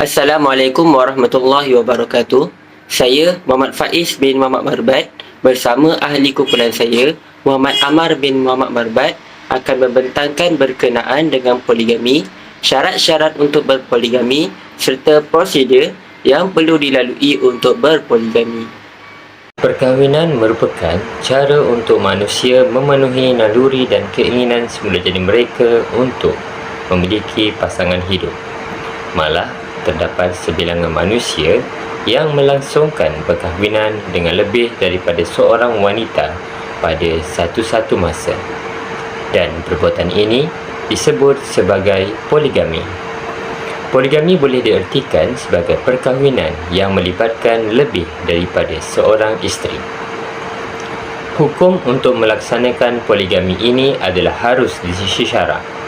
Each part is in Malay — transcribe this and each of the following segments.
Assalamualaikum warahmatullahi wabarakatuh. Saya Muhammad Faiz bin Muhammad Marbat bersama ahli kumpulan saya Muhammad Amar bin Muhammad Marbat akan membentangkan berkenaan dengan poligami, syarat-syarat untuk berpoligami serta prosedur yang perlu dilalui untuk berpoligami. Perkahwinan merupakan cara untuk manusia memenuhi naluri dan keinginan semula jadi mereka untuk memiliki pasangan hidup. Malah, terdapat sebilangan manusia yang melangsungkan perkahwinan dengan lebih daripada seorang wanita pada satu-satu masa. Dan perbuatan ini disebut sebagai poligami. Poligami boleh diartikan sebagai perkahwinan yang melibatkan lebih daripada seorang isteri. Hukum untuk melaksanakan poligami ini adalah harus disyarat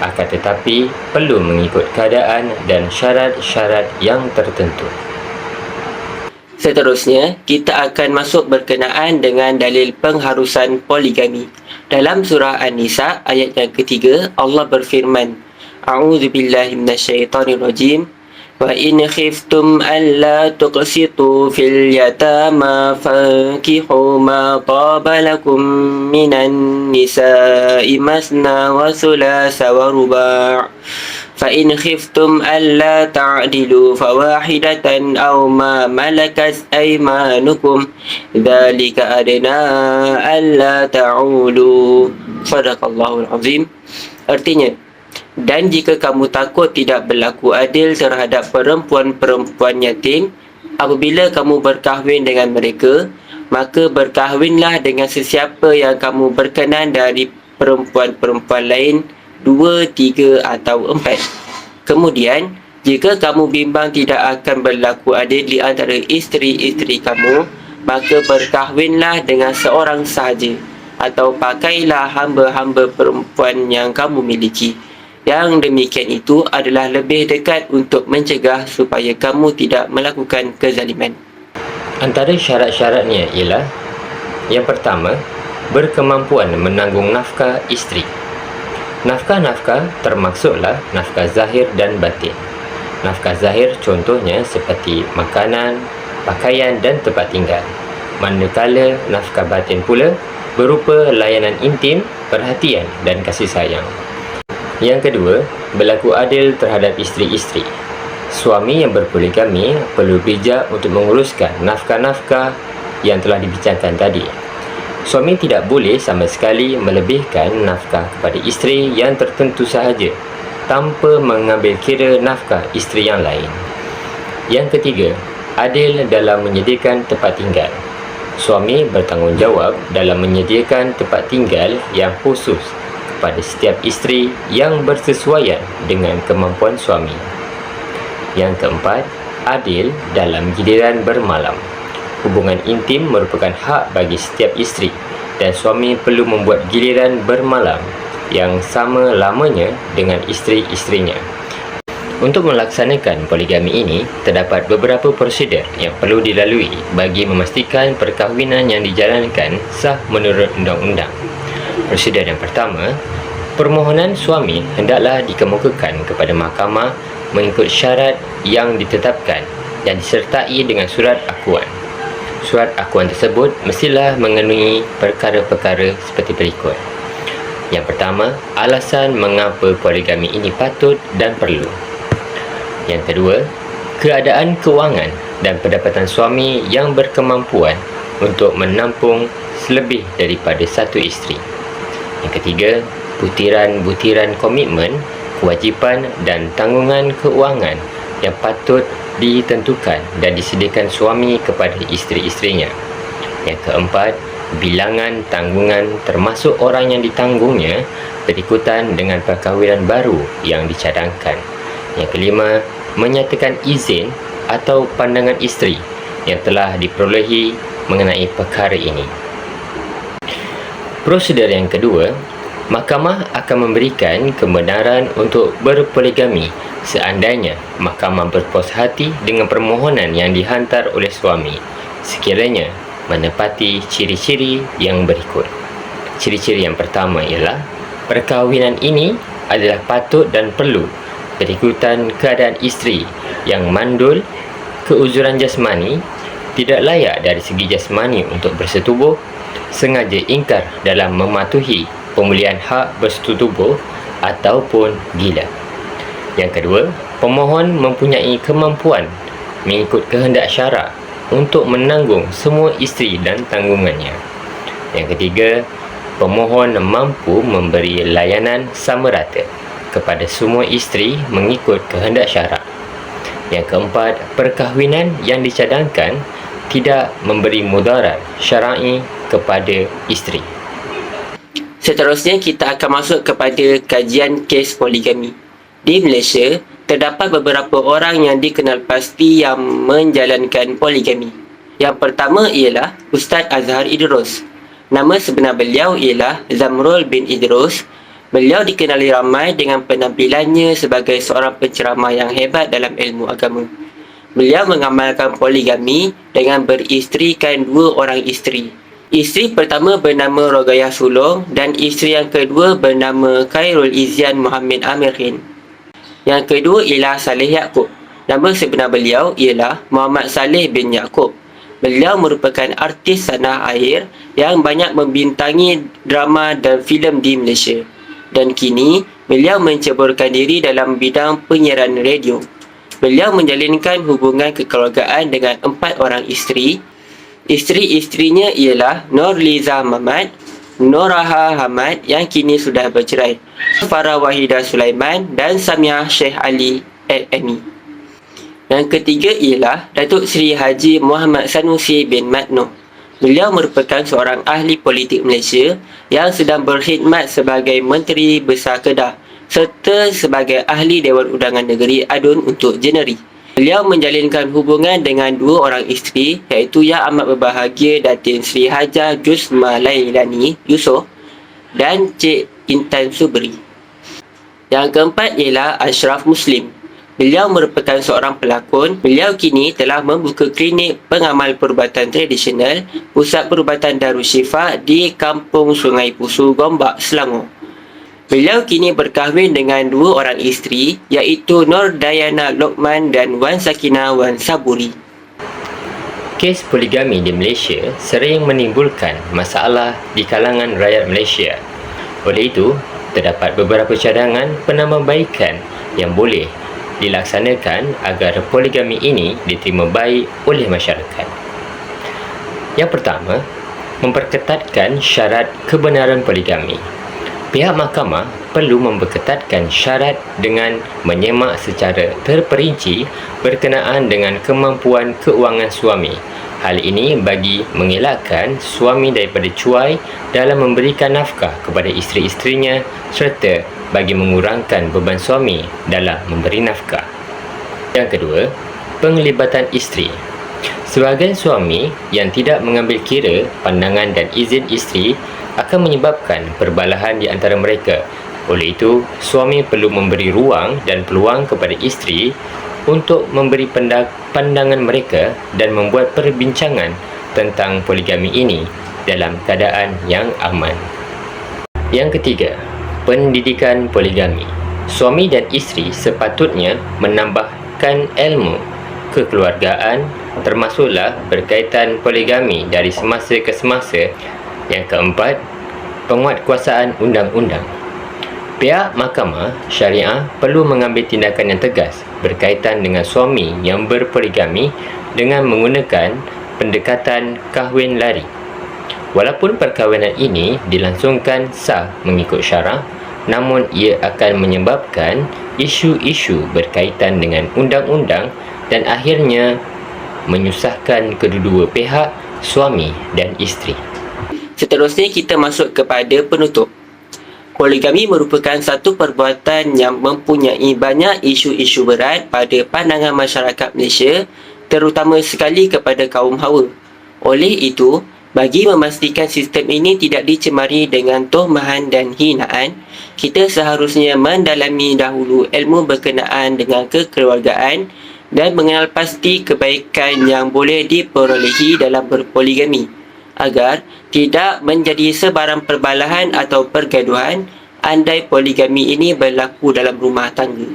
akan tetapi perlu mengikut keadaan dan syarat-syarat yang tertentu. Seterusnya, kita akan masuk berkenaan dengan dalil pengharusan poligami. Dalam surah An-Nisa ayat yang ketiga, Allah berfirman, A'udzubillahi minasyaitonirrajim. وإن خفتم ألا تقسطوا في اليتامى فانكحوا ما طاب لكم من النساء مثنى وثلاث ورباع فإن خفتم ألا تعدلوا فواحدة أو ما ملكت أيمانكم ذلك أدنى ألا تعولوا صدق الله العظيم. Artinya, dan jika kamu takut tidak berlaku adil terhadap perempuan-perempuan yatim apabila kamu berkahwin dengan mereka maka berkahwinlah dengan sesiapa yang kamu berkenan dari perempuan-perempuan lain dua, tiga atau empat. Kemudian jika kamu bimbang tidak akan berlaku adil di antara isteri-isteri kamu maka berkahwinlah dengan seorang sahaja atau pakailah hamba-hamba perempuan yang kamu miliki yang demikian itu adalah lebih dekat untuk mencegah supaya kamu tidak melakukan kezaliman. Antara syarat-syaratnya ialah yang pertama, berkemampuan menanggung nafkah isteri. Nafkah-nafkah termaksudlah nafkah zahir dan batin. Nafkah zahir contohnya seperti makanan, pakaian dan tempat tinggal. Manakala nafkah batin pula berupa layanan intim, perhatian dan kasih sayang. Yang kedua, berlaku adil terhadap isteri-isteri. Suami yang berpoligami perlu bijak untuk menguruskan nafkah-nafkah yang telah dibincangkan tadi. Suami tidak boleh sama sekali melebihkan nafkah kepada isteri yang tertentu sahaja tanpa mengambil kira nafkah isteri yang lain. Yang ketiga, adil dalam menyediakan tempat tinggal. Suami bertanggungjawab dalam menyediakan tempat tinggal yang khusus kepada setiap isteri yang bersesuaian dengan kemampuan suami. Yang keempat, adil dalam giliran bermalam. Hubungan intim merupakan hak bagi setiap isteri dan suami perlu membuat giliran bermalam yang sama lamanya dengan isteri-isterinya. Untuk melaksanakan poligami ini, terdapat beberapa prosedur yang perlu dilalui bagi memastikan perkahwinan yang dijalankan sah menurut undang-undang. Prosedur yang pertama, permohonan suami hendaklah dikemukakan kepada mahkamah mengikut syarat yang ditetapkan dan disertai dengan surat akuan. Surat akuan tersebut mestilah mengenai perkara-perkara seperti berikut. Yang pertama, alasan mengapa poligami ini patut dan perlu. Yang kedua, keadaan kewangan dan pendapatan suami yang berkemampuan untuk menampung selebih daripada satu isteri. Yang ketiga, butiran-butiran komitmen, kewajipan dan tanggungan keuangan yang patut ditentukan dan disediakan suami kepada isteri-isterinya. Yang keempat, bilangan tanggungan termasuk orang yang ditanggungnya berikutan dengan perkahwinan baru yang dicadangkan. Yang kelima, menyatakan izin atau pandangan isteri yang telah diperolehi mengenai perkara ini. Prosedur yang kedua, mahkamah akan memberikan kebenaran untuk berpoligami seandainya mahkamah berpuas hati dengan permohonan yang dihantar oleh suami sekiranya menepati ciri-ciri yang berikut. Ciri-ciri yang pertama ialah perkahwinan ini adalah patut dan perlu berikutan keadaan isteri yang mandul, keuzuran jasmani, tidak layak dari segi jasmani untuk bersetubuh, sengaja ingkar dalam mematuhi pemulihan hak bersetubuh ataupun gila. Yang kedua, pemohon mempunyai kemampuan mengikut kehendak syarak untuk menanggung semua isteri dan tanggungannya. Yang ketiga, pemohon mampu memberi layanan sama rata kepada semua isteri mengikut kehendak syarak. Yang keempat, perkahwinan yang dicadangkan tidak memberi mudarat syar'i kepada isteri. Seterusnya kita akan masuk kepada kajian kes poligami. Di Malaysia, terdapat beberapa orang yang dikenal pasti yang menjalankan poligami. Yang pertama ialah Ustaz Azhar Idrus. Nama sebenar beliau ialah Zamrul bin Idrus. Beliau dikenali ramai dengan penampilannya sebagai seorang penceramah yang hebat dalam ilmu agama. Beliau mengamalkan poligami dengan beristrikan dua orang isteri. Isteri pertama bernama Rogayah Sulong dan isteri yang kedua bernama Khairul Izian Muhammad Amirin. Yang kedua ialah Saleh Yaakob. Nama sebenar beliau ialah Muhammad Saleh bin Yaakob. Beliau merupakan artis tanah air yang banyak membintangi drama dan filem di Malaysia. Dan kini, beliau menceburkan diri dalam bidang penyiaran radio. Beliau menjalinkan hubungan kekeluargaan dengan empat orang isteri. Isteri-isterinya ialah Nur Liza Mamat, Noraha Hamad yang kini sudah bercerai, Farah Wahida Sulaiman dan Samia Sheikh Ali LME. Yang ketiga ialah Datuk Seri Haji Muhammad Sanusi bin Matno. Beliau merupakan seorang ahli politik Malaysia yang sedang berkhidmat sebagai Menteri Besar Kedah serta sebagai ahli Dewan Undangan Negeri Adun untuk Jeneri. Beliau menjalinkan hubungan dengan dua orang isteri iaitu Yang Amat Berbahagia Datin Sri Hajar Jusma Lailani Yusof dan Cik Intan Subri. Yang keempat ialah Ashraf Muslim. Beliau merupakan seorang pelakon. Beliau kini telah membuka klinik pengamal perubatan tradisional Pusat Perubatan Darusshifa di Kampung Sungai Pusu, Gombak, Selangor. Beliau kini berkahwin dengan dua orang isteri iaitu Nur Dayana Lokman dan Wan Sakina Wan Saburi. Kes poligami di Malaysia sering menimbulkan masalah di kalangan rakyat Malaysia. Oleh itu, terdapat beberapa cadangan penambahbaikan yang boleh dilaksanakan agar poligami ini diterima baik oleh masyarakat. Yang pertama, memperketatkan syarat kebenaran poligami. Pihak mahkamah perlu memperketatkan syarat dengan menyemak secara terperinci berkenaan dengan kemampuan keuangan suami. Hal ini bagi mengelakkan suami daripada cuai dalam memberikan nafkah kepada isteri-isterinya serta bagi mengurangkan beban suami dalam memberi nafkah. Yang kedua, penglibatan isteri. Sebahagian suami yang tidak mengambil kira pandangan dan izin isteri akan menyebabkan perbalahan di antara mereka. Oleh itu, suami perlu memberi ruang dan peluang kepada isteri untuk memberi pandangan mereka dan membuat perbincangan tentang poligami ini dalam keadaan yang aman. Yang ketiga, pendidikan poligami. Suami dan isteri sepatutnya menambahkan ilmu kekeluargaan termasuklah berkaitan poligami dari semasa ke semasa yang keempat, penguatkuasaan undang-undang. Pihak mahkamah syariah perlu mengambil tindakan yang tegas berkaitan dengan suami yang berpoligami dengan menggunakan pendekatan kahwin lari. Walaupun perkahwinan ini dilangsungkan sah mengikut syarak, namun ia akan menyebabkan isu-isu berkaitan dengan undang-undang dan akhirnya menyusahkan kedua-dua pihak, suami dan isteri. Seterusnya kita masuk kepada penutup. Poligami merupakan satu perbuatan yang mempunyai banyak isu-isu berat pada pandangan masyarakat Malaysia, terutama sekali kepada kaum hawa. Oleh itu, bagi memastikan sistem ini tidak dicemari dengan tohmahan dan hinaan, kita seharusnya mendalami dahulu ilmu berkenaan dengan kekeluargaan dan mengenal pasti kebaikan yang boleh diperolehi dalam berpoligami agar tidak menjadi sebarang perbalahan atau pergaduhan andai poligami ini berlaku dalam rumah tangga.